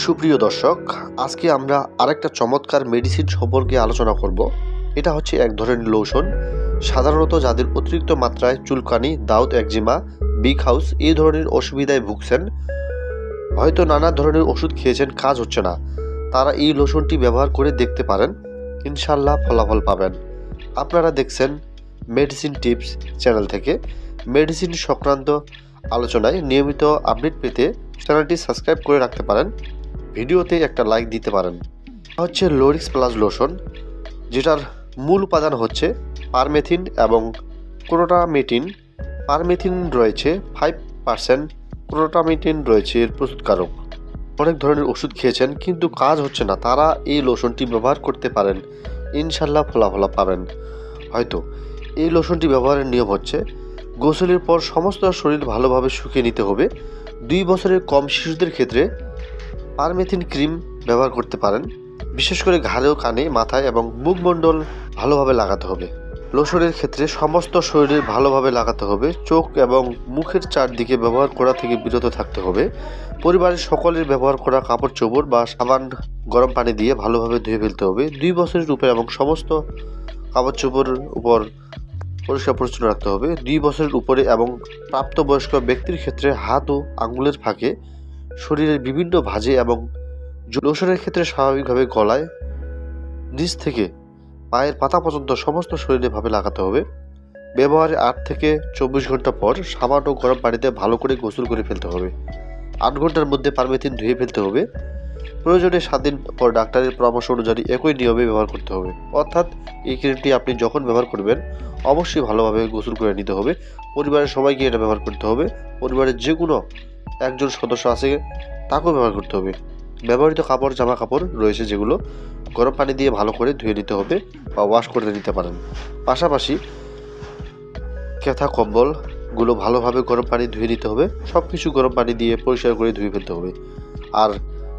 সুপ্রিয় দর্শক, আজকে আমরা আরেকটা চমৎকার মেডিসিন সম্পর্কে আলোচনা করব। এটা হচ্ছে এক ধরনের লোশন সাধারণত যাদের অতিরিক্ত মাত্রায় চুলকানি, দাউদ একজিমা বিগ হাউস এই ধরনের অসুবিধায় ভুগছেন, হয়তো নানা ধরনের ওষুধ খেয়েছেন, কাজ হচ্ছে না। তারা এই লোশনটি ব্যবহার করে দেখতে পারেন ইনশাল্লাহ ফলাফল পাবেন। আপনারা দেখছেন মেডিসিন টিপস চ্যানেল থেকে। মেডিসিন সংক্রান্ত আলোচনায় নিয়মিত আপডেট পেতে চ্যানেলটি সাবস্ক্রাইব করে রাখতে পারেন। ভিডিওতে একটা লাইক দিতে পারেন। হচ্ছে লোরিক্স প্লাস লোশন যেটার মূল উপাদান হচ্ছে পারমেথিন এবং ক্রোটামেটিন। পারমেথিন রয়েছে ফাইভ পার্সেন্ট ক্রোটামেটিন রয়েছে এর প্রস্তুতকারক। অনেক ধরনের ওষুধ খেয়েছেন, কিন্তু কাজ হচ্ছে না। তারা এই লোশনটি ব্যবহার করতে পারেন। ইনশাল্লাহ ফলাফলা পাবেন। হয়তো এই লোশনটি ব্যবহারের নিয়ম হচ্ছে, গোসলের পর সমস্ত শরীর ভালোভাবে শুকিয়ে নিতে হবে। দুই বছরের কম শিশুদের ক্ষেত্রে পারমেথিন ক্রিম ব্যবহার করতে পারেন। বিশেষ করে ঘাড়ে কানে, মাথায় এবং মুখমণ্ডল ভালোভাবে লাগাতে হবে। লোশনের ক্ষেত্রে সমস্ত শরীরে ভালোভাবে লাগাতে হবে। চোখ এবং মুখের চারদিকে ব্যবহার করা থেকে বিরত থাকতে হবে। পরিবারের সকলের ব্যবহার করা কাপড় চোপড় বা সাবান গরম পানি দিয়ে ভালোভাবে ধুয়ে ফেলতে হবে। দুই বছরের উপরে এবং সমস্ত কাপড় চোপড়ের উপর পরিষ্কার পরিচ্ছন্ন রাখতে হবে। দুই বছরের উপরে এবং প্রাপ্তবয়স্ক ব্যক্তির ক্ষেত্রে হাত ও আঙ্গুলের ফাঁকে শরীরের বিভিন্ন ভাঁজে এবং লোশনের ক্ষেত্রে স্বাভাবিকভাবে গলায় নিচ থেকে পায়ের পাতা পর্যন্ত সমস্ত শরীরে ভাবে লাগাতে হবে। ব্যবহারের আট থেকে চব্বিশ ঘণ্টা পর সাবান ও গরম পানিতে ভালো করে গোসল করে ফেলতে হবে। আট ঘণ্টার মধ্যে পারমেথিন ধুয়ে ফেলতে হবে। প্রয়োজনে সাত দিন পর ডাক্তারের পরামর্শ অনুযায়ী একই নিয়মে ব্যবহার করতে হবে। অর্থাৎ এই ক্রিমটি আপনি যখন ব্যবহার করবেন, অবশ্যই ভালোভাবে গোসল করে নিতে হবে। পরিবারের সবাইকে এটা ব্যবহার করতে হবে। পরিবারের যে কোনো একজন সদস্য আছে, তাকেও ব্যবহার করতে হবে। ব্যবহৃত কাপড়, জামা কাপড় রয়েছে যেগুলো গরম পানি দিয়ে ভালো করে ধুয়ে নিতে হবে বা ওয়াশ করে নিতে পারেন। পাশাপাশি কেথা কম্বলগুলো ভালোভাবে গরম পানি ধুয়ে নিতে হবে। সব কিছু গরম পানি দিয়ে পরিষ্কার করে ধুয়ে ফেলতে হবে। আর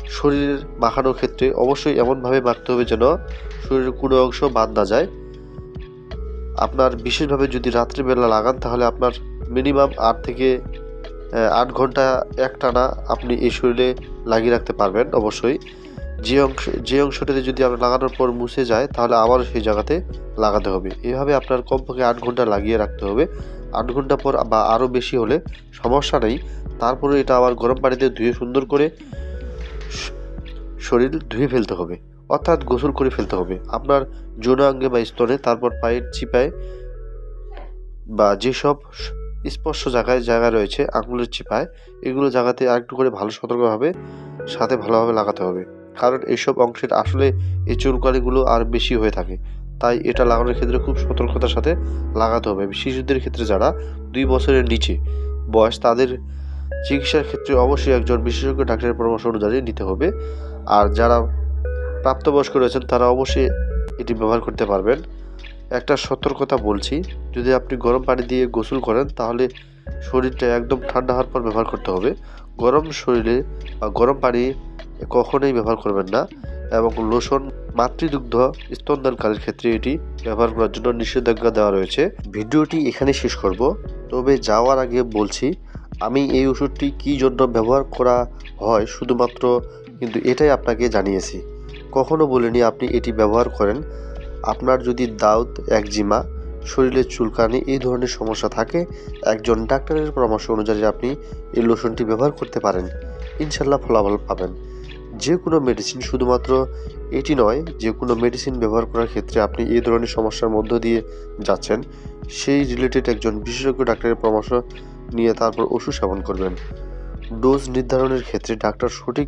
শরীরের মাখানোর ক্ষেত্রে অবশ্যই এমনভাবে মাখতে হবে যেন শরীরের কোনো অংশ বাদ না যায়। আপনার বিশেষভাবে যদি রাত্রিবেলা লাগান, তাহলে আপনার মিনিমাম আট থেকে আট ঘণ্টা একটানা আপনি এই শরীরে লাগিয়ে রাখতে পারবেন, অবশ্যই। যে অংশ, যে অংশটাতে যদি আপনার লাগানোর পর মুছে যায়, তাহলে আবারও সেই জায়গাতে লাগাতে হবে। এভাবে আপনার কমপক্ষে আট ঘণ্টা লাগিয়ে রাখতে হবে। আট ঘণ্টা পর বা আরও বেশি হলে সমস্যা নেই। তারপরে এটা আবার গরম পানিতে ধুয়ে সুন্দর করে শরীর ধুয়ে ফেলতে হবে। অর্থাৎ গোসল করে ফেলতে হবে। আপনার যৌনাঙ্গে বা স্তনে, তারপর পায়ের চিপায় বা যেসব স্পর্শ জায়গায় জায়গা রয়েছে আঙুলের চিপায়। এগুলো জায়গাতে আরেকটু করে ভালো সতর্কভাবে সাথে ভালোভাবে লাগাতে হবে। কারণ এইসব অংশের আসলে এই চুলকানিগুলো আর বেশি হয়ে থাকে। তাই এটা লাগানোর ক্ষেত্রে খুব সতর্কতার সাথে লাগাতে হবে। শিশুদের ক্ষেত্রে যারা দুই বছরের নিচে বয়স, তাদের চিকিৎসার ক্ষেত্রে অবশ্যই একজন বিশেষজ্ঞ ডাক্তারের পরামর্শ অনুযায়ী নিতে হবে। আর যারা প্রাপ্তবয়স্ক রয়েছেন, তারা অবশ্যই এটি ব্যবহার করতে পারবেন। একটা সতর্কতা বলছি, যদি আপনি গরম পানি দিয়ে গোসল করেন, তাহলে শরীরটা একদম ঠান্ডা হওয়ার পর ব্যবহার করতে হবে। গরম শরীরে বা গরম পানি কখনোই ব্যবহার করবেন না এবং লোশন, মাতৃদুগ্ধ, স্তনদানকারীর ক্ষেত্রে এটি ব্যবহার করার জন্য নিষেধাজ্ঞা দেওয়া রয়েছে। ভিডিওটি এখানে শেষ করব, তবে যাওয়ার আগে বলছি, আমি এই ওষুধটি কী জন্য ব্যবহার করা হয় শুধুমাত্র কিন্তু এটাই আপনাকে জানিয়েছি। কখনো বলিনি আপনি এটি ব্যবহার করেন আপনার যদি দাউদ, একজিমা, শরীরের চুলকানি এই ধরনের সমস্যা থাকে, একজন ডাক্তারের পরামর্শ অনুযায়ী আপনি এই লোশনটি ব্যবহার করতে পারেন। ইনশাল্লাহ ফলাফল পাবেন। যে কোনো মেডিসিন শুধুমাত্র এটি নয়, যে কোনো মেডিসিন ব্যবহার করার ক্ষেত্রে আপনি এই ধরনের সমস্যার মধ্য দিয়ে যাচ্ছেন, সেই রিলেটেড একজন বিশেষজ্ঞ ডাক্তারের পরামর্শ নিয়ে তারপর ওষুধ সেবন করবেন। ডোজ নির্ধারণের ক্ষেত্রে ডাক্তার সঠিক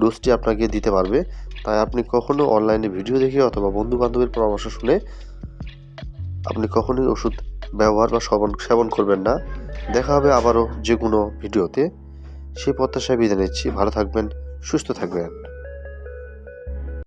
ডোজটি আপনাকে দিতে পারবে। তাই আপনি কখনো অনলাইনে ভিডিও দেখে অথবা বন্ধু বান্ধবের পরামর্শ শুনে আপনি কখনোই ওষুধ ব্যবহার বা সেবন সেবন করবেন না। দেখা হবে আবারও যে কোনো ভিডিওতে সেই প্রত্যাশায় বিদায় নিচ্ছি। ভালো থাকবেন, সুস্থ থাকবেন।